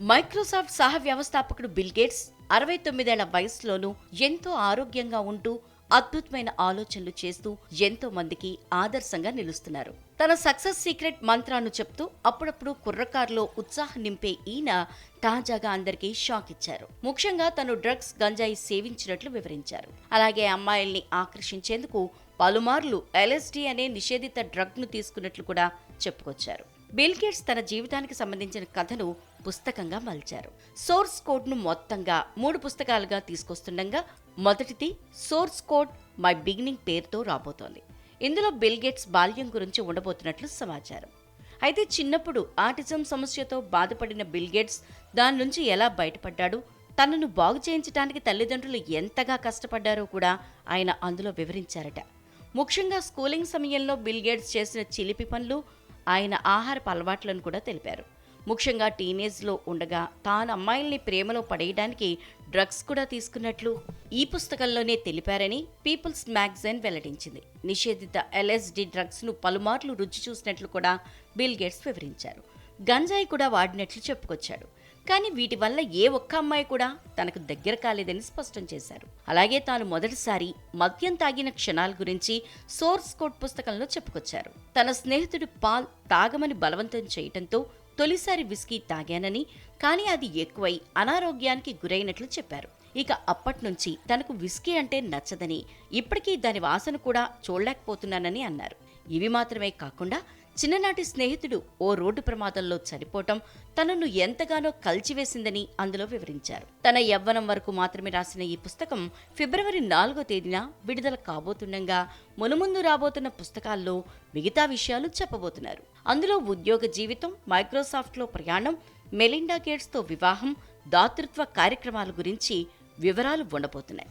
Microsoft సహ వ్యవస్థాపకుడు bill gates అరవై తొమ్మిదేళ్ళ వయసులోనూ ఎంతో ఆరోగ్యంగా ఉంటూ అద్భుతమైన ఆలోచనలు చేస్తూ ఎంతో మందికి ఆదర్శంగా నిలుస్తున్నారు. తన సక్సెస్ సీక్రెట్ మంత్రాన్ని చెప్తూ అప్పుడప్పుడు కుర్రకారులో ఉత్సాహం నింపే ఈయన తాజాగా అందరికీ షాక్ ఇచ్చారు. ముఖ్యంగా తను డ్రగ్స్ గంజాయి సేవించినట్లు వివరించారు. అలాగే అమ్మాయిల్ని ఆకర్షించేందుకు పలుమార్లు ఎల్ఎస్డి అనే నిషేధిత డ్రగ్ను తీసుకున్నట్లు కూడా చెప్పుకొచ్చారు. బిల్ గేట్స్ తన జీవితానికి సంబంధించిన కథను పుస్తకంగా మలిచారు. సోర్స్ కోడ్ను మొత్తంగా మూడు పుస్తకాలుగా తీసుకొస్తుండగా మొదటిది సోర్స్ కోడ్ మై బిగినింగ్ పేరుతో రాబోతోంది. ఇందులో బిల్ గేట్స్ బాల్యం గురించి ఉండబోతున్నట్లు సమాచారం. అయితే చిన్నప్పుడు ఆటిజం సమస్యతో బాధపడిన బిల్ గేట్స్ దాని నుంచి ఎలా బయటపడ్డాడు? తనను బాగు చేయించడానికి తల్లిదండ్రులు ఎంతగా కష్టపడ్డారో కూడా ఆయన అందులో వివరించారట. ముఖ్యంగా స్కూలింగ్ సమయంలో బిల్ గేట్స్ చేసిన చిలిపి పనులు ఆయన ఆహారపు అలవాట్లను కూడా తెలిపారు. ముఖ్యంగా టీనేజ్లో ఉండగా తాను అమ్మాయిల్ని ప్రేమలో పడేయడానికి డ్రగ్స్ కూడా తీసుకున్నట్లు ఈ పుస్తకంలోనే తెలిపారని పీపుల్స్ మ్యాగజైన్ వెల్లడించింది. నిషేధిత ఎల్ఎస్డి డ్రగ్స్ను పలుమార్లు రుచి చూసినట్లు కూడా బిల్ గేట్స్ వివరించారు. గంజాయి కూడా వాడినట్లు చెప్పుకొచ్చాడు కానీ వీటి వల్ల ఏ ఒక్క అమ్మాయి కూడా తనకు దగ్గర కాలేదని స్పష్టం చేశారు. అలాగే తాను మొదటిసారి మద్యం తాగిన క్షణాల గురించి సోర్స్ కోడ్ పుస్తకంలో చెప్పుకొచ్చారు. తన స్నేహితుడు పాల్ తాగమని బలవంతం చేయటంతో తొలిసారి విస్కీ తాగానని కానీ అది ఎక్కువై అనారోగ్యానికి గురైనట్లు చెప్పారు. ఇక అప్పట్నుంచి తనకు విస్కీ అంటే నచ్చదని ఇప్పటికీ దాని వాసన కూడా చూడలేకపోతున్నానని అన్నారు. ఇవి మాత్రమే కాకుండా చిన్ననాటి స్నేహితుడు ఓ రోడ్డు ప్రమాదంలో చనిపోవటం తనను ఎంతగానో కలిచివేసిందని అందులో వివరించారు. తన యవ్వనం వరకు మాత్రమే రాసిన ఈ పుస్తకం ఫిబ్రవరి నాలుగో తేదీన విడుదల కాబోతుండగా మునుముందు రాబోతున్న పుస్తకాల్లో మిగతా విషయాలు చెప్పబోతున్నారు. అందులో ఉద్యోగ జీవితం మైక్రోసాఫ్ట్లో ప్రయాణం మెలిండా గేట్స్తో వివాహం దాతృత్వ కార్యక్రమాల గురించి వివరాలు ఉండబోతున్నాయి.